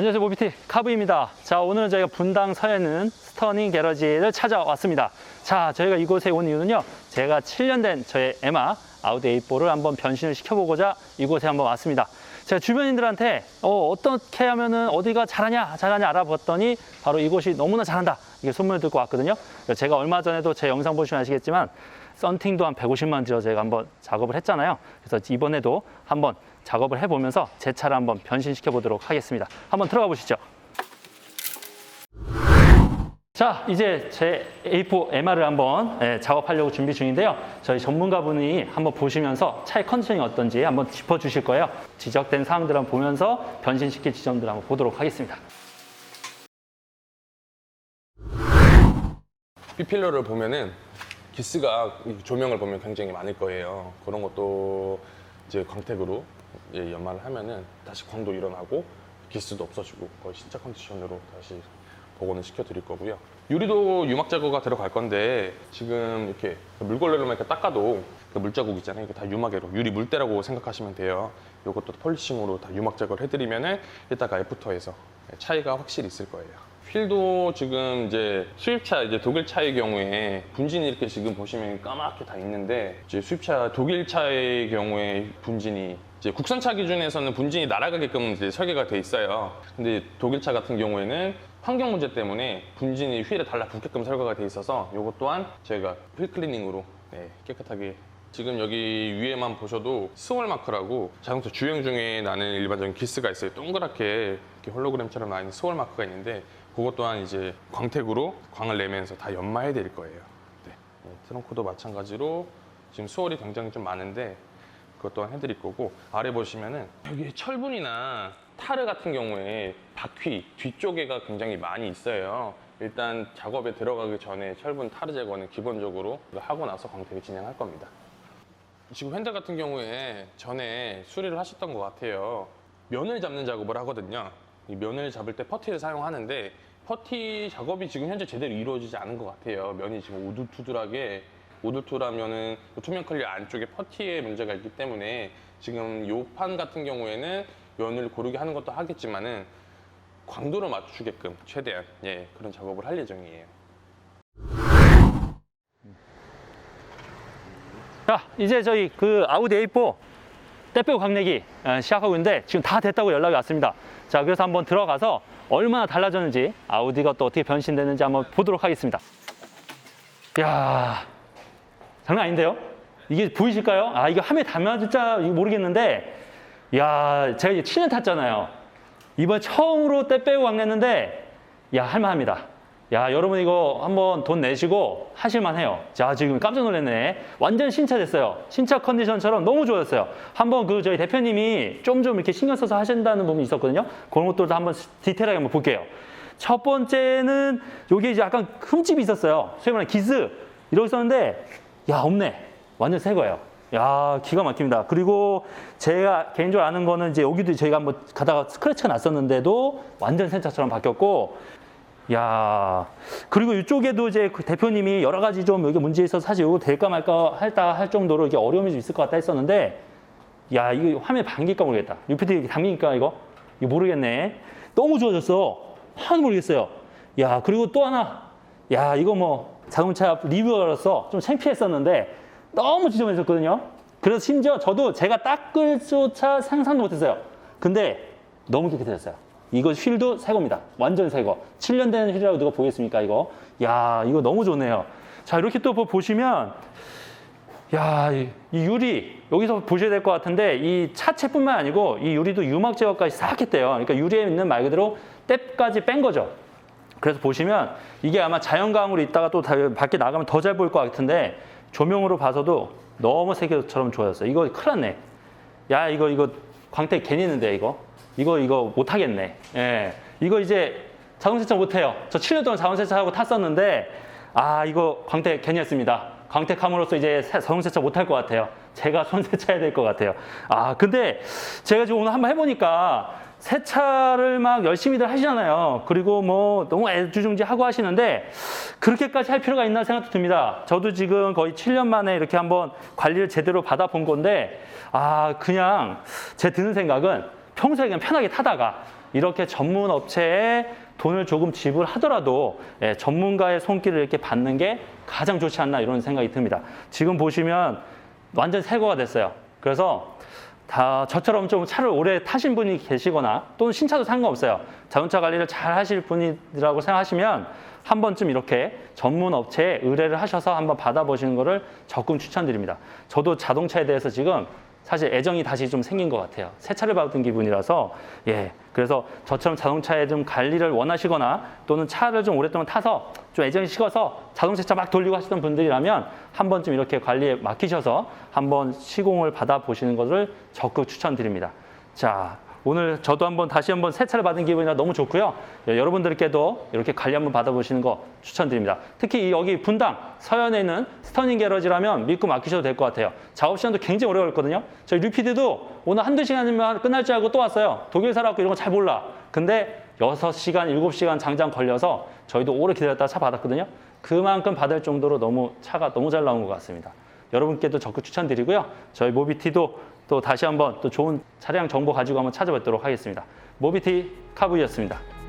안녕하세요 모비티. 카브입니다. 자 오늘은 저희가 분당 서에는 스터닝 게러지를 찾아왔습니다. 자 저희가 이곳에 온 이유는요. 제가 7년 된 저의 에마 아우디 A4를 한번 변신을 시켜보고자 이곳에 한번 왔습니다. 제가 주변인들한테 어, 어떻게 하면은 어디가 잘하냐 잘하냐 알아봤더니 바로 이곳이 너무나 잘한다. 이게 소문을 듣고 왔거든요. 제가 얼마 전에도 제 영상 보시면 아시겠지만 썬팅도 한 150만 들여 제가 한번 작업을 했잖아요. 그래서 이번에도 한번 작업을 해보면서 제 차를 한번 변신시켜 보도록 하겠습니다. 한번 들어가 보시죠. 자, 이제 제 A4 MR을 한번 예, 작업하려고 준비 중인데요. 저희 전문가분이 한번 보시면서 차의 컨디션이 어떤지 한번 짚어주실 거예요. 지적된 사항들 한번 보면서 변신시킬 지점들 한번 보도록 하겠습니다. B필러를 보면은 기스가 이 조명을 보면 굉장히 많을 거예요. 그런 것도 이제 광택으로 연마를 하면은 다시 광도 일어나고 기스도 없어지고 거의 신차 컨디션으로 다시 복원을 시켜드릴 거고요. 유리도 유막 제거가 들어갈 건데 지금 이렇게 물걸레로만 이렇게 닦아도 그 물자국 있잖아요. 이거 다 유막으로 유리 물때라고 생각하시면 돼요. 이것도 폴리싱으로 다 유막 제거를 해드리면은 이따가 애프터에서 차이가 확실히 있을 거예요. 휠도 지금 이제 수입차 이제 독일 차의 경우에 분진이 이렇게 지금 보시면 까맣게 다 있는데 이제 수입차 독일 차의 경우에 분진이 이제 국산차 기준에서는 분진이 날아가게끔 이제 설계가 돼 있어요. 근데 독일 차 같은 경우에는 환경 문제 때문에 분진이 휠에 달라붙게끔 설계가 돼 있어서 이것 또한 저희가 휠 클리닝으로 네, 깨끗하게 지금 여기 위에만 보셔도 스월 마크라고 자동차 주행 중에 나는 일반적인 기스가 있어요. 동그랗게 이렇게 홀로그램처럼 나 있는 스월 마크가 있는데 그것 또한 이제 광택으로 광을 내면서 다 연마해 드릴 거예요. 네. 네, 트렁크도 마찬가지로 지금 수월이 굉장히 좀 많은데 그것 또한 해드릴 거고 아래 보시면은 여기 철분이나 타르 같은 경우에 바퀴 뒤쪽에가 굉장히 많이 있어요. 일단 작업에 들어가기 전에 철분 타르 제거는 기본적으로 하고 나서 광택을 진행할 겁니다. 지금 현대 같은 경우에 전에 수리를 하셨던 것 같아요. 면을 잡는 작업을 하거든요. 이 면을 잡을 때 퍼티를 사용하는데 퍼티 작업이 지금 현재 제대로 이루어지지 않은 것 같아요. 면이 지금 우두투들하게 우두투라면은 그 투명 클리어 안쪽에 퍼티에 문제가 있기 때문에 지금 요판 같은 경우에는 면을 고르게 하는 것도 하겠지만은 광도를 맞추게끔 최대한 예 그런 작업을 할 예정이에요. 자, 이제 저희 그 아우디 A4 떼빼고 강내기 어, 시작하고 있는데 지금 다 됐다고 연락이 왔습니다. 자, 그래서 한번 들어가서 얼마나 달라졌는지 아우디가 또 어떻게 변신됐는지 한번 보도록 하겠습니다. 야 장난 아닌데요? 이게 보이실까요? 아, 이거 화면에 담아질자 모르겠는데, 야 제가 이제 7년 탔잖아요. 이번 처음으로 떼빼고 강냈는데, 야, 할만합니다. 야, 여러분 이거 한번 돈 내시고 하실만 해요. 자, 지금 깜짝 놀랐네. 완전 신차 됐어요. 신차 컨디션처럼 너무 좋아졌어요. 한번 그 저희 대표님이 좀 좀 이렇게 신경 써서 하신다는 부분이 있었거든요. 그런 것들도 한번 디테일하게 한번 볼게요. 첫 번째는 여기 이제 약간 흠집이 있었어요. 소위 말하는 기스. 이러고 있었는데, 야, 없네. 완전 새 거예요. 야, 기가 막힙니다. 그리고 제가 개인적으로 아는 거는 이제 여기도 저희가 한번 가다가 스크래치가 났었는데도 완전 새 차처럼 바뀌었고, 야. 그리고 이쪽에도 이제 그 대표님이 여러 가지 좀 여기 문제 있어서 사실 이거 될까 말까 할다 할 정도로 이게 어려움이 좀 있을 것 같다 했었는데 야 이거 화면 반길까 모르겠다. UPD 담기니까 이거? 이거 모르겠네. 너무 좋아졌어. 하나도 모르겠어요. 야 그리고 또 하나. 야 이거 뭐 자동차 리뷰어로서 좀 창피했었는데 너무 지저분했었거든요 그래서 심지어 저도 제가 닦을 조차 상상도 못했어요 근데 너무 깨끗해졌어요 이거 휠도 새 겁니다. 완전 새 거. 7년 된 휠이라고 누가 보겠습니까, 이거? 야, 이거 너무 좋네요. 자, 이렇게 또 보- 보시면, 야, 이, 이 유리, 여기서 보셔야 될 것 같은데, 이 차체뿐만 아니고, 이 유리도 유막 제거까지 싹 했대요. 그러니까 유리에 있는 말 그대로 떼까지 뺀 거죠. 그래서 보시면, 이게 아마 자연광으로 있다가 또 다- 밖에 나가면 더 잘 보일 것 같은데, 조명으로 봐서도 너무 세계처럼 좋아졌어요. 이거 큰일 났네. 야, 이거, 이거 광택 괜히 했는데, 이거. 이거, 이거 못하겠네. 예. 이거 이제 자동 세차 못해요. 저 7년 동안 자동 세차하고 탔었는데, 아, 이거 광택 괜히 했습니다. 광택함으로써 이제 세- 자동 세차 못할 것 같아요. 제가 손 세차해야 될 것 같아요. 아, 근데 제가 지금 오늘 한번 해보니까 세차를 막 열심히들 하시잖아요. 그리고 뭐 너무 애주중지하고 하시는데 그렇게까지 할 필요가 있나 생각도 듭니다. 저도 지금 거의 7년 만에 이렇게 한번 관리를 제대로 받아본 건데 아, 그냥 제 드는 생각은 평소에 그냥 편하게 타다가 이렇게 전문 업체에 돈을 조금 지불하더라도 예, 전문가의 손길을 이렇게 받는 게 가장 좋지 않나 이런 생각이 듭니다. 지금 보시면 완전 새 거가 됐어요. 그래서 다 저처럼 좀 차를 오래 타신 분이 계시거나 또는 신차도 상관없어요. 자동차 관리를 잘 하실 분이라고 생각하시면 한 번쯤 이렇게 전문 업체에 의뢰를 하셔서 한번 받아보시는 것을 적극 추천드립니다. 저도 자동차에 대해서 지금 사실 애정이 다시 좀 생긴 것 같아요. 새 차를 받은 기분이라서 예. 그래서 저처럼 자동차에 좀 관리를 원하시거나 또는 차를 좀 오랫동안 타서 좀 애정이 식어서 자동차 차막 돌리고 하시던 분들이라면 한 번쯤 이렇게 관리에 맡기셔서 한번 시공을 받아 보시는 것을 적극 추천드립니다. 자, 오늘 저도 한번 다시 한번 새 차를 받은 기분이라 너무 좋고요. 예, 여러분들께도 이렇게 관리 한번 받아보시는 거 추천드립니다. 특히 이 여기 분당 서현에 있는 스터닝 게러지라면 믿고 맡기셔도 될 것 같아요. 작업 시간도 굉장히 오래 걸거든요. 저희 류피디도 오늘 한두 시간이면 끝날 줄 알고 또 왔어요. 독일 살아갖고 이런 거 잘 몰라. 근데 6시간, 7시간 장장 걸려서 저희도 오래 기다렸다가 차 받았거든요. 그만큼 받을 정도로 너무 차가 너무 잘 나온 것 같습니다. 여러분께도 적극 추천드리고요. 저희 모비티도 또 다시 한번 또 좋은 차량 정보 가지고 한번 찾아뵙도록 하겠습니다. 모비티 카브이였습니다.